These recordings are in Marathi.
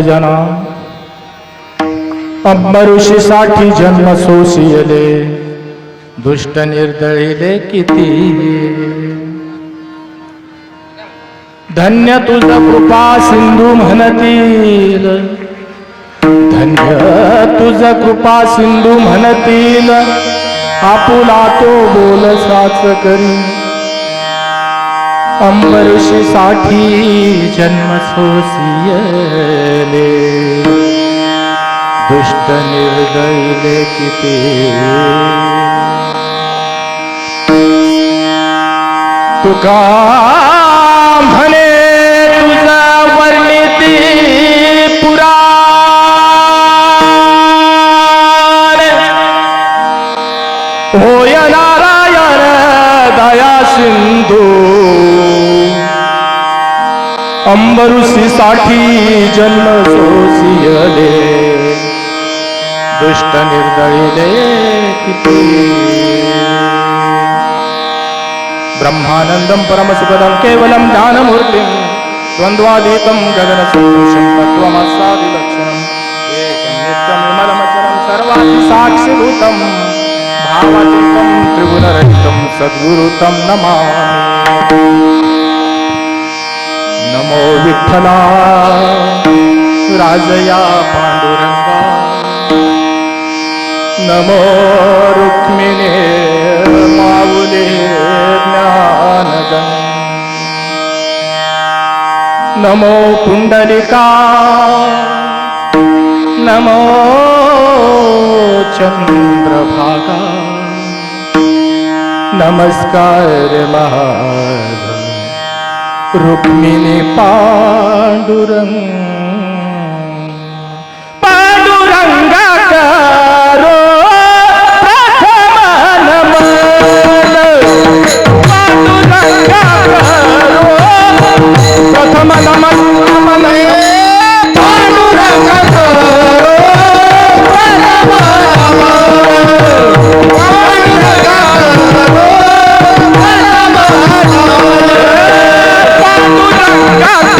जना साठी जन्म सोसिले दुष्ट निर्दळिले किती। धन्य तुझ कृपा सिंधू म्हणतील। धन्य तुझ कृपा सिंधू म्हणतील। आपुला तो बोल साच करी साठी जन्म सोसिले दुष्ट निर्दयले किती तुका अंबरुषीसाठी जन्म सोसियले दुष्ट निर्दळीले किती. ब्रह्मानंदम परमसुखदम केवलम ज्ञानमूर्ती द्वंद्वादीतम गगन सदृशम तत्वमसा विलक्षणम एकम नित्यम विमलमचरम सर्वाति साक्षीभूतम त्रिगुणरहितम सद्गुरुतम नमामि. नमो विठ्ठला. राजया पांडुरंगा. नमो रुक्मिणे माऊले ज्ञानगं नमो पुंडलिका. नमो चंद्रभागा. नमस्कार महा രുക്മിണി പാണ്ഡുരംഗ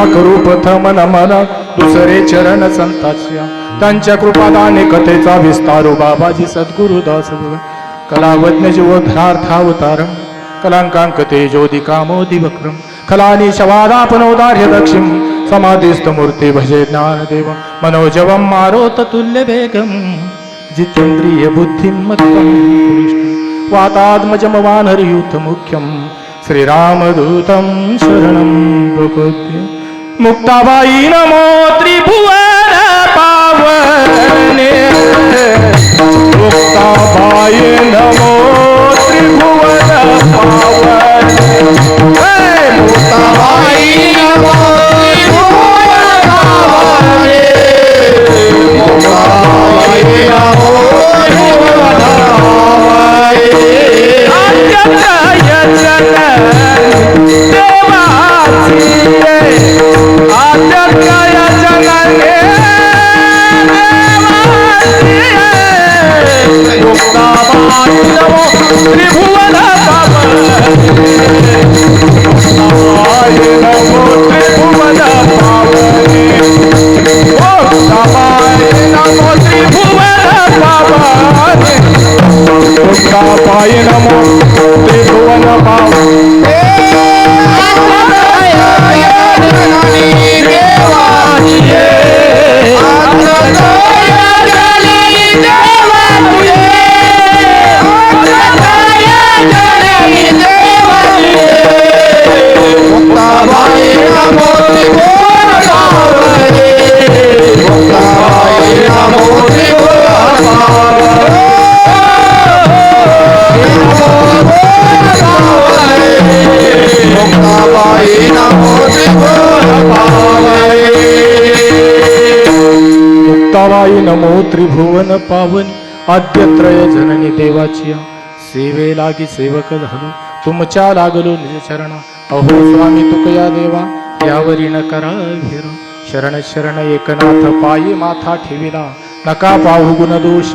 लाख रूप थम नमला दुसरे चरण संतास्या. त्यांच्या कृपादाने कथेचा विस्तार. बाबाजी सद्गुरु दास कलावज्ञ जीवधार्थावतार कलांकांक ते ज्योती कामोदी वक्रम कलानी शवादापनोदार्य दक्षिम समाधिस्थ मूर्ती भजे ज्ञानदेव. मनोजवम मारोत तुल्य वेगम जितेंद्रिय बुद्धिम वातात्मजम वानर हरियुत मुख्यम श्रीरामदूतं शरण प्रकृती मुक्ताबाई नमो त्रिभुवन पावने। मुक्ताबाई नमो त्रिभुवन पावने। मुक्ताबाई नमो त्रिभुवन पावने। त्रिभुवन नमो त्रिभुवन पावन आद्यत्रय जननी देवाची सेवे लागी सेवक झालो तुमच्या लागलो निज चरणा अहो स्वामी तुकया देवा यावरी न करा भिर शरण शरण एकनाथ पायी माथा ठेविला. नका पाहू गुण दोष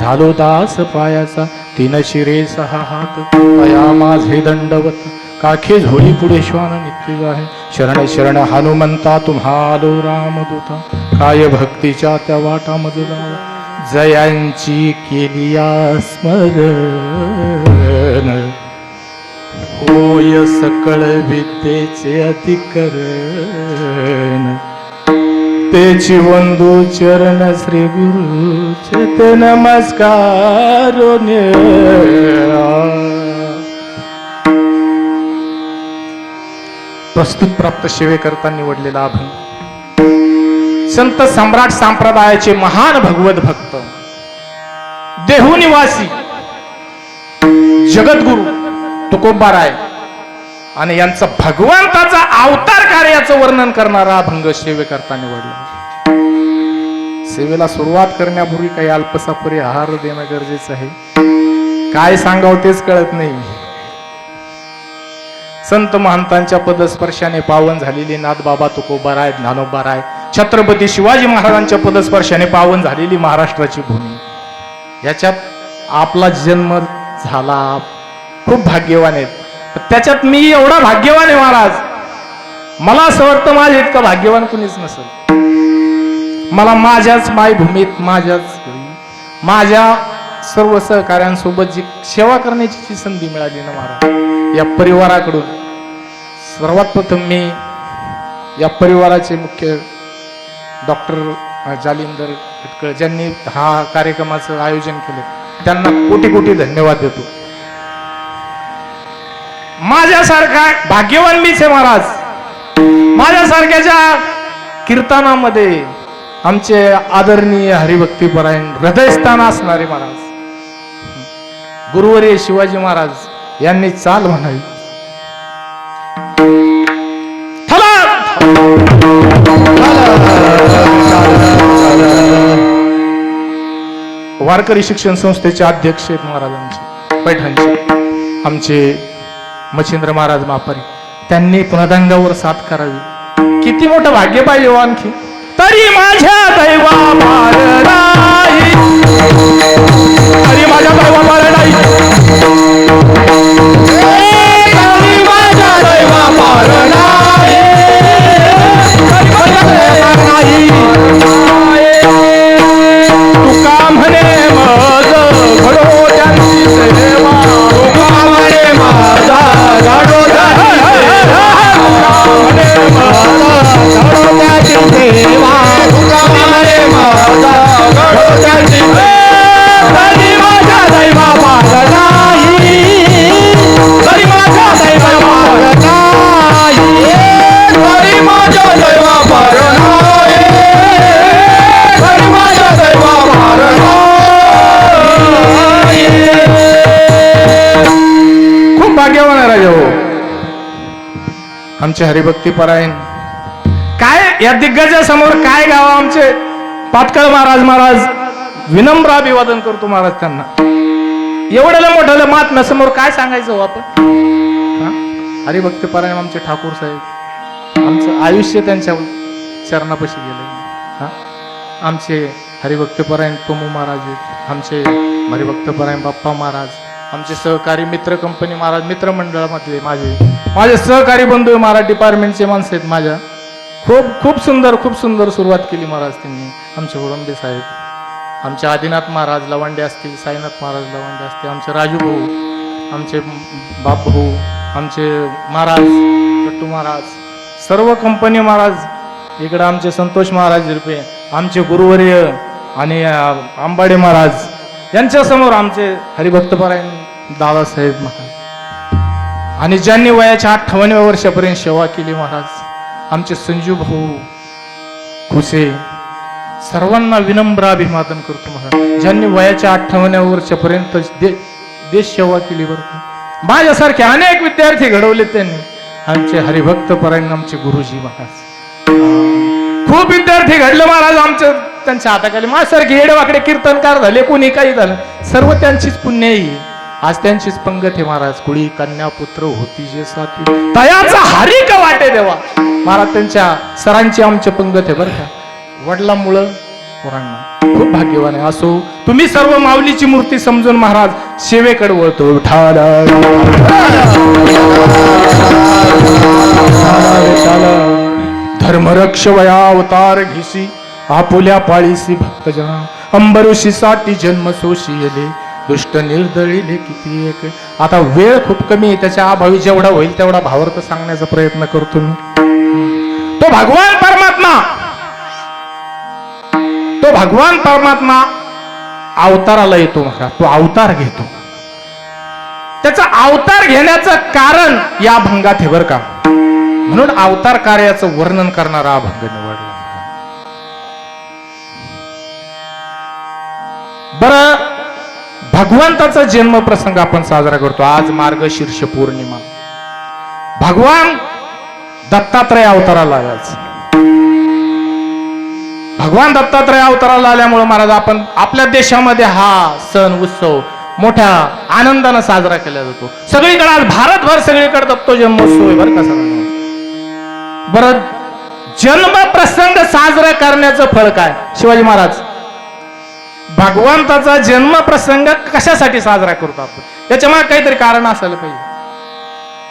झालो दास पायाचा. तीन शिरे सहा हात पया माझे दंडवत. काखे झोळी पुढे श्वान नित्य आहे. शरण शरण हनुमंता तुम्हा आलो रामदूता. काय भक्तीच्या त्या वाटामध्ये जयांची केली स्मरण. होय सकळ विद्येचे अतिकर तेची वंदू चरण श्री गुरु ते नमस्कार प्रस्तुत प्राप्त सेवेकरता निवडलेला अभंग. संत सम्राट संप्रदायाचे महान भगवत भक्त देहू निवासी जगद्गुरु तुकोबाराय आणि यांचा भगवंताचा अवतार कार्याचं वर्णन करणारा अभंग सेवेकरता निवडला. सेवेला सुरुवात करण्यापूर्वी काही अल्पसा परिहार देणं गरजेचं आहे. काय सांगावं तेच कळत नाही. संत महंतांच्या पदस्पर्शाने पावन झालेली नाथबाबा तुकोबाराय ज्ञानोबाराय छत्रपती शिवाजी महाराजांच्या पदस्पर्शाने पावन झालेली महाराष्ट्राची भूमी. याच्यात आपला जन्म झाला. खूप भाग्यवान आहेत. त्याच्यात मी एवढा भाग्यवान आहे महाराज. मला असं वाटतं माझ्या इतकं भाग्यवान कुणीच नसेल. मला माझ्याच मायभूमीत माझ्याच माझ्या सर्व सहकाऱ्यांसोबत जी सेवा करण्याची जी संधी मिळाली ना महाराज या परिवाराकडून सर्वात प्रथम मी या परिवाराचे मुख्य डॉक्टर जालिंदर खटकळ ज्यांनी हा कार्यक्रमाचं आयोजन केलं त्यांना कोटी कोटी धन्यवाद देतो. माझ्यासारखा भाग्यवान मीच आहे महाराज. माझ्यासारख्याच्या कीर्तनामध्ये आमचे आदरणीय हरिभक्तीपरायण हृदयस्थान असणारे महाराज. गुरुवर्य शिवाजी महाराज यांनी चाल म्हणावी. वारकरी शिक्षण संस्थेचे अध्यक्ष आहेत महाराजांचे पैठणचे आमचे मच्छिंद्र महाराज मापारी. त्यांनी पुनदंगावर साथ करावी. किती मोठं भाग्य पाहिजे हो आणखी. तरी माझ्या दैवा तरी माझ्या दैवा आमचे हरिभक्ती परायण. काय या दिग्गजासमोर काय गाव आमचे? पातकळ महाराज महाराज विनम्र अभिवादन करतो महाराज त्यांना. एवढ्याला मोठ्याला महात्म्यासमोर काय सांगायचं हो आपण? हरिभक्ती परायण आमचे ठाकूर साहेब. आमचं आयुष्य त्यांच्या चरणापाशी गेलं. हा? आमचे हरिभक्तपरायण पमू महाराज आमचे हरिभक्तपरायण बाप्पा महाराज. आमचे सहकारी मित्र कंपनी महाराज मित्रमंडळामधले माझे. माझे सहकारी बंधू महाराज डिपार्टमेंटचे माणसं आहेत माझ्या. खूप खूप सुंदर खूप सुंदर सुरुवात केली महाराज त्यांनी आमचे होडंबे साहेब. आमचे आदिनाथ महाराज लवंडे असतील साईनाथ महाराज लवंडे असतील आमचे राजू भाऊ आमचे बाप भाऊ आमचे महाराज कट्टू महाराज सर्व कंपनी महाराज इकडं आमचे संतोष महाराज रुपये आमचे गुरुवर्य आणि आंबाडे महाराज यांच्यासमोर आमचे हरिभक्तपरायण दादासाहेब महाराज. आणि ज्यांनी वयाच्या अठ्ठावन्नव्या वर्षापर्यंत सेवा केली महाराज आमचे संजू भाऊ खुसे सर्वांना विनम्र अभिवादन करतो महाराज. ज्यांनी वयाच्या अठ्ठावन्नव्या वर्षापर्यंत दे देश सेवा केली बरं माझ्यासारखे अनेक विद्यार्थी घडवले त्यांनी. आमचे हरिभक्त परायण आमचे गुरुजी महाराज. खूप विद्यार्थी घडलं महाराज आमचं. त्यांच्या हाताखाली माझ्यासारखे घेडवाकडे कीर्तनकार झाले कोणी काही झालं. सर्व त्यांचीच पुण्य आज त्यांचीच पंगत हे महाराज. कुळी कन्या पुत्र होती जे साथी. तयाचा हरी का वाटे देवा? महाराज त्यांच्या सरांची आमची पंगत आहे बरं का. वडिलांमुळं पोरांना. खूप भाग्यवान आहे. असो तुम्ही सर्व माऊलीची मूर्ती समजून महाराज सेवेकडे वळतो. ठाला धर्मरक्ष वया अवतार घेसी आपुल्या पाळीसी भक्तजना अंबरुषीसाठी जन्म सोशियले दुष्ट निर्दळीले किती एक. आता वेळ खूप कमी आहे त्याच्या अभावी जेवढा होईल तेवढा भावार्थ सांगण्याचा प्रयत्न करतो मी. तो भगवान परमात्मा! तो भगवान परमात्मा अवताराला येतो महाराज तो अवतार घेतो. त्याचा अवतार घेण्याचं कारण या भंगात हे बरं का? म्हणून अवतार कार्याचं वर्णन करणारा अभंग निवडला बर भगवंताचा जन्म प्रसंग आपण साजरा करतो. आज मार्गशीर्ष पौर्णिमा. भगवान दत्तात्रय अवताराला आल्याच भगवान दत्तात्रय अवताराला आल्यामुळे महाराज आपण आपल्या देशामध्ये हा सण उत्सव मोठ्या आनंदानं साजरा केला जातो. सगळीकडे आज भारतभर सगळीकडे दत्तो जन्मोत्सव आहे बरं का सगळं बरं जन्म प्रसंग साजरा करण्याचं फळ काय? शिवाजी महाराज भगवंताचा जन्म प्रसंग कशासाठी साजरा करतो आपण? याच्या मागे काहीतरी कारण असायला पाहिजे.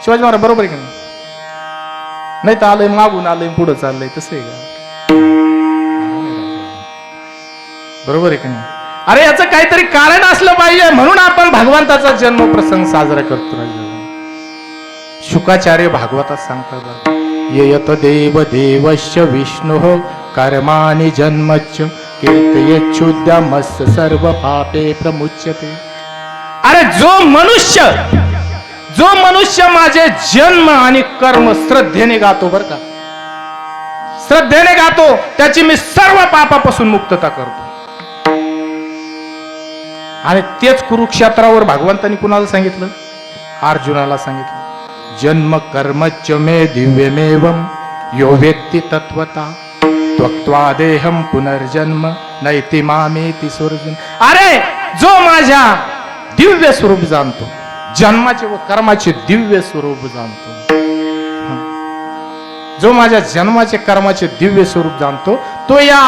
शिवाजी महाराज बरोबर आहे की नाही? तर आलंय मागून आलंय पुढं चाललंय तसं आहे का? बरोबर आहे की नाही? अरे याचं काहीतरी कारण असलं पाहिजे म्हणून आपण भगवंताचा जन्म प्रसंग साजरा करतो. शुकाचार्य भागवतात सांगतात. यत देव देवश्च विष्णु कर्माणि जन्मच्च कीर्तयच्छुद्यमस्य सर्व पापे प्रमुच्यते। अरे जो मनुष्य जो मनुष्य माझे जन्म आणि कर्म श्रद्धेने गातो बर का? श्रद्धेने गातो त्याची मी सर्व पापापासून मुक्तता करतो. आणि तेच कुरुक्षेत्रावर भगवंतांनी कुणाला सांगितलं? अर्जुनाला सांगितलं. जन्म कर्मच मे दिव्यमेवम यो व्यक्ती तत्वता त्वक्त्वा देहम पुनर्जन्म नैति मामेति सुरजन अरे जो माझ्या दिव्य स्वरूप जाणतो जन्माचे व कर्माचे दिव्य स्वरूप जाणतो। जो माझ्या जन्माचे कर्माचे दिव्य स्वरूप जाणतो तो या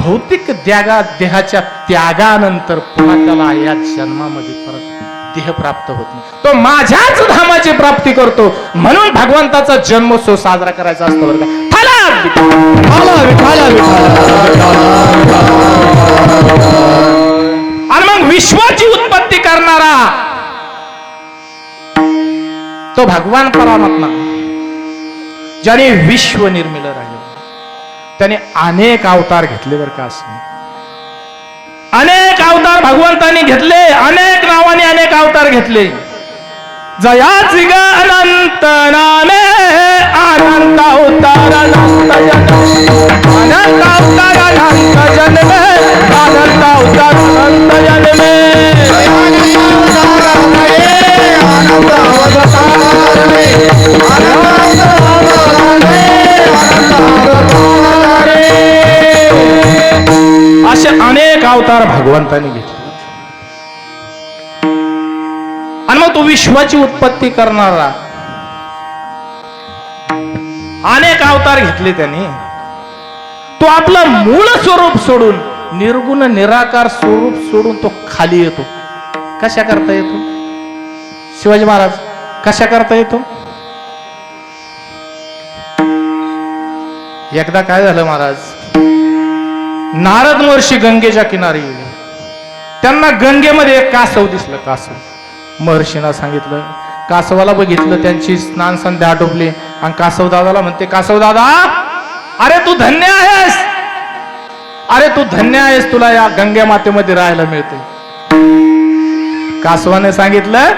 भौतिक द्यागा देहाच्या त्यागानंतर पुन्हा त्याला या जन्मामध्ये परत देह प्राप्त होत नाही. तो माझ्याच धामाची प्राप्ती करतो. म्हणून भगवंताचा जन्मोत्सव साजरा करायचा असतो बरं आणि मग विश्वाची उत्पत्ती करणारा तो भगवान परमात्मा. ज्याने विश्व निर्मिलं राहिलं. त्याने अनेक अवतार घेतले बरं का असं अनेक अवतार भगवंतांनी घेतले अनेक नावाने अनेक अवतार घेतले. जया ग अनंत नामे अनंत अवतार अनंत जन्म. अनंत अवतार अनंत जन्मे अनंत अवतार अनंत जन्मे. असे अनेक अवतार भगवंताने घेतले. आणि मग तो विश्वाची उत्पत्ती करणारा अनेक अवतार घेतले त्याने. तो आपलं मूळ स्वरूप सोडून निर्गुण निराकार स्वरूप सोडून तो खाली येतो. कशा करता येतो? शिवाजी महाराज कशा करता येतो? एकदा काय झालं महाराज? नारद महर्षी गंगेच्या किनारी गेले. त्यांना गंगेमध्ये एक कासव दिसलं कासव. महर्षीना सांगितलं कासवाला बघितलं त्यांची स्नान संध्या आटोपली. आणि कासव दादाला म्हणते कासव दादा अरे तू धन्य आहेस. अरे तू धन्य आहेस तुला या गंगे मातेमध्ये राहायला मिळते कासवाने सांगितलं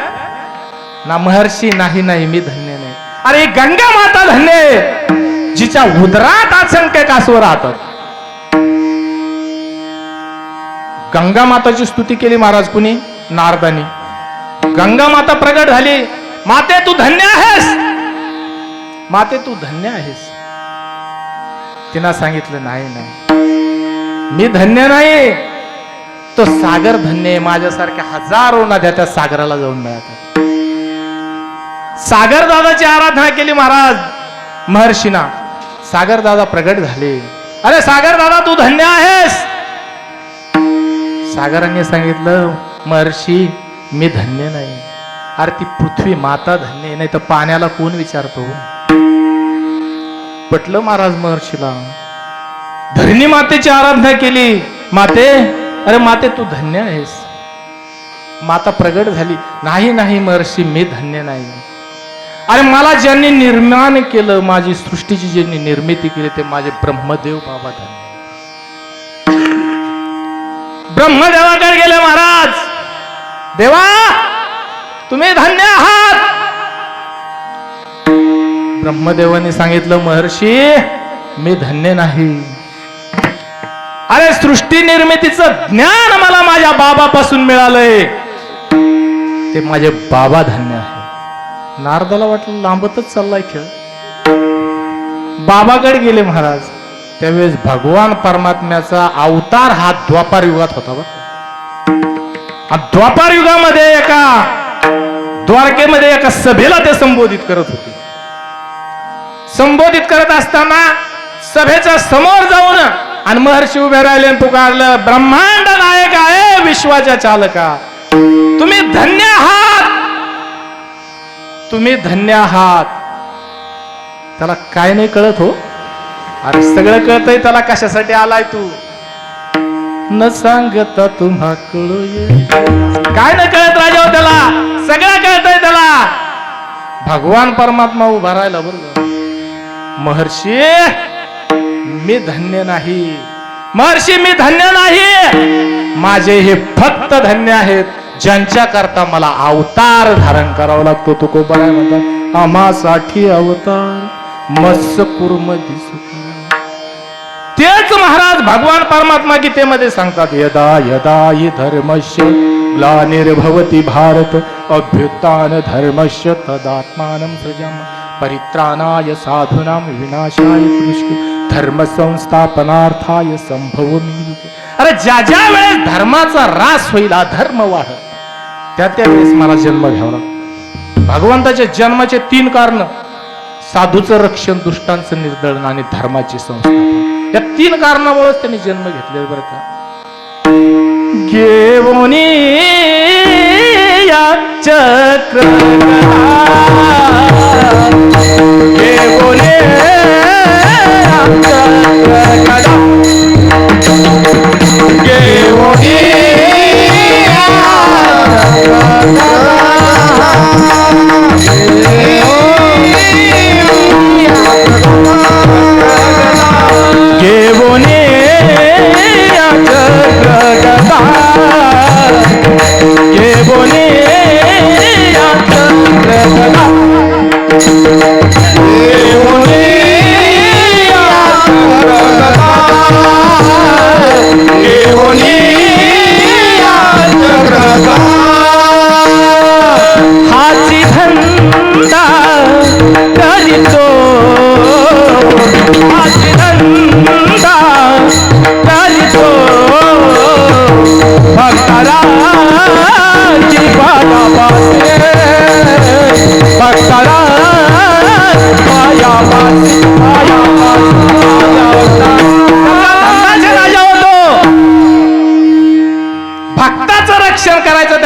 ना महर्षी नाही नाही मी धन्य नाही. अरे गंगा माता धन्य जिच्या उदरात असंख्य कासव राहतात. गंगा माताची स्तुती केली महाराज कुणी? नारदानी. गंगा माता प्रगट झाली. माते तू धन्य आहेस. माते तू धन्य आहेस. तिनं सांगितलं नाही नाही. मी धन्य नाही. तो सागर धन्य आहे. माझ्यासारख्या हजारो नद्या त्या सागराला जाऊन मिळतात. सागर दादाची आराधना केली महाराज. महर्षीना. सागर दादा प्रगट झाले. अरे सागर दादा तू धन्य आहेस. सागरांनी सांगितलं महर्षी मी धन्य नाही. अरे ती पृथ्वी माता धन्य नाही तर पाण्याला कोण विचारतो? पटलं महाराज महर्षीला. धरणी मातेची आराधना केली. माते अरे माते तू धन्य आहेस. माता प्रगट झाली. नाही नाही महर्षी मी धन्य नाही. अरे मला ज्यांनी निर्माण केलं माझी सृष्टीची ज्यांनी निर्मिती केली ते माझे ब्रह्मदेव बाबा धन्य ब्रह्मदेवाकडे गेले महाराज. देवा तुम्ही धन्य आहात. ब्रह्मदेवाने सांगितलं महर्षी मी धन्य नाही. अरे सृष्टी निर्मितीचं ज्ञान मला माझ्या बाबापासून मिळालंय. ते माझे बाबा धन्य आहे नारदाला वाटलं लांबतच चाललाय खेळ. बाबाकडे गेले महाराज. त्यावेळेस भगवान परमात्म्याचा अवतार हा द्वापार युगात होता द्वापार युगामध्ये एका द्वारकेमध्ये एका सभेला ते संबोधित करत होते. संबोधित करत असताना सभेच्या समोर जाऊन आणि महर्षी उभे राहिले पुकारलं ब्रह्मांड नायक आहे विश्वाच्या चालका. तुम्ही धन्य आहात. तुम्ही धन्य आहात. त्याला काय नाही कळत हो. अरे सगळं कळतंय त्याला कशासाठी आलाय तू. न सांगता तुम्हा कळू. काय न कळत राजा हो त्याला? सगळं कळतंय त्याला. भगवान परमात्मा उभा राहिला बरोबर महर्षी मी धन्य नाही. महर्षी मी धन्य नाही. माझे हे फक्त धन्य आहेत ज्यांच्या करता मला अवतार धारण करावा लागतो. तो कोबराय म्हणतात आम्हासाठी अवतार मत्स्य कुर्म दिसू हेच महाराज भगवान परमात्मा गीतेमध्ये सांगतात यदा यदा हि धर्मस्य ग्लानिर्भवती भारत अभ्युत्थान धर्मस्य तदात्मानं सृजम। परित्राणाय साधूनां विनाशाय कृष्ण धर्म संस्थापनार्थाय संभवमी अरे ज्या ज्या वेळेस धर्माचा रास होईल धर्म वाढ त्या त्या वेळेस मला जन्म घ्यावा भगवंताच्या जन्माचे तीन कारण साधूचं रक्षण दुष्टांचं निर्दळण आणि धर्माची संस्थापन. तीन कारणामुळेच त्यांनी जन्म घेतले बरं का. घेऊनी या चक्र घेऊनी या चक्र घेऊनी या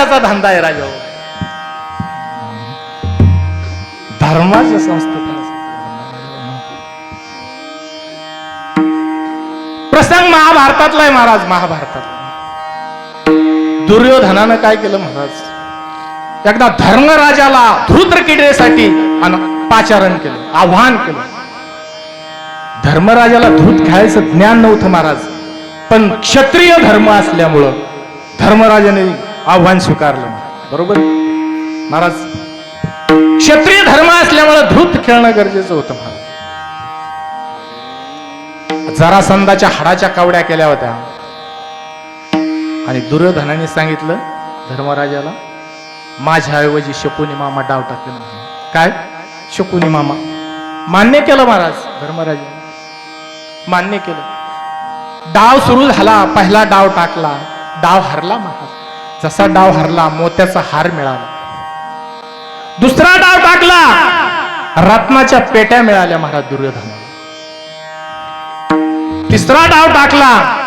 करायचं धंदा आहे राजा. धर्माचं संस्थापन प्रसंग महाभारतातला आहे महाराज महाभारतात. दुर्योधनानं काय केलं महाराज? एकदा धर्मराजाला धृत्र किडीसाठी पाचारण केलं आव्हान केलं. धर्मराजाला धूत खायचं ज्ञान नव्हतं महाराज. पण क्षत्रिय धर्म असल्यामुळं धर्मराजाने आव्हान स्वीकारलं. बरोबर? महाराज क्षत्रिय धर्म असल्यामुळे धृत खेळणं गरजेचं होतं महाराज. जरासंधाच्या हाडाच्या कावड्या केल्या होत्या. आणि दुर्योधनाने सांगितलं धर्मराजाला माझ्या ऐवजी शकुनी मामा डाव टाकले काय? शकुनी मामा. मान्य केलं महाराज धर्मराजा मान्य केलं. डाव सुरू झाला पहिला डाव टाकला. डाव हरला महाराज. जसा डाव हरला मोत्याचा हार मिळाला. दुसरा डाव टाकला. रत्नाच्या पेट्या मिळाल्या महाराज दुर्योधनाला. तिसरा डाव टाकला.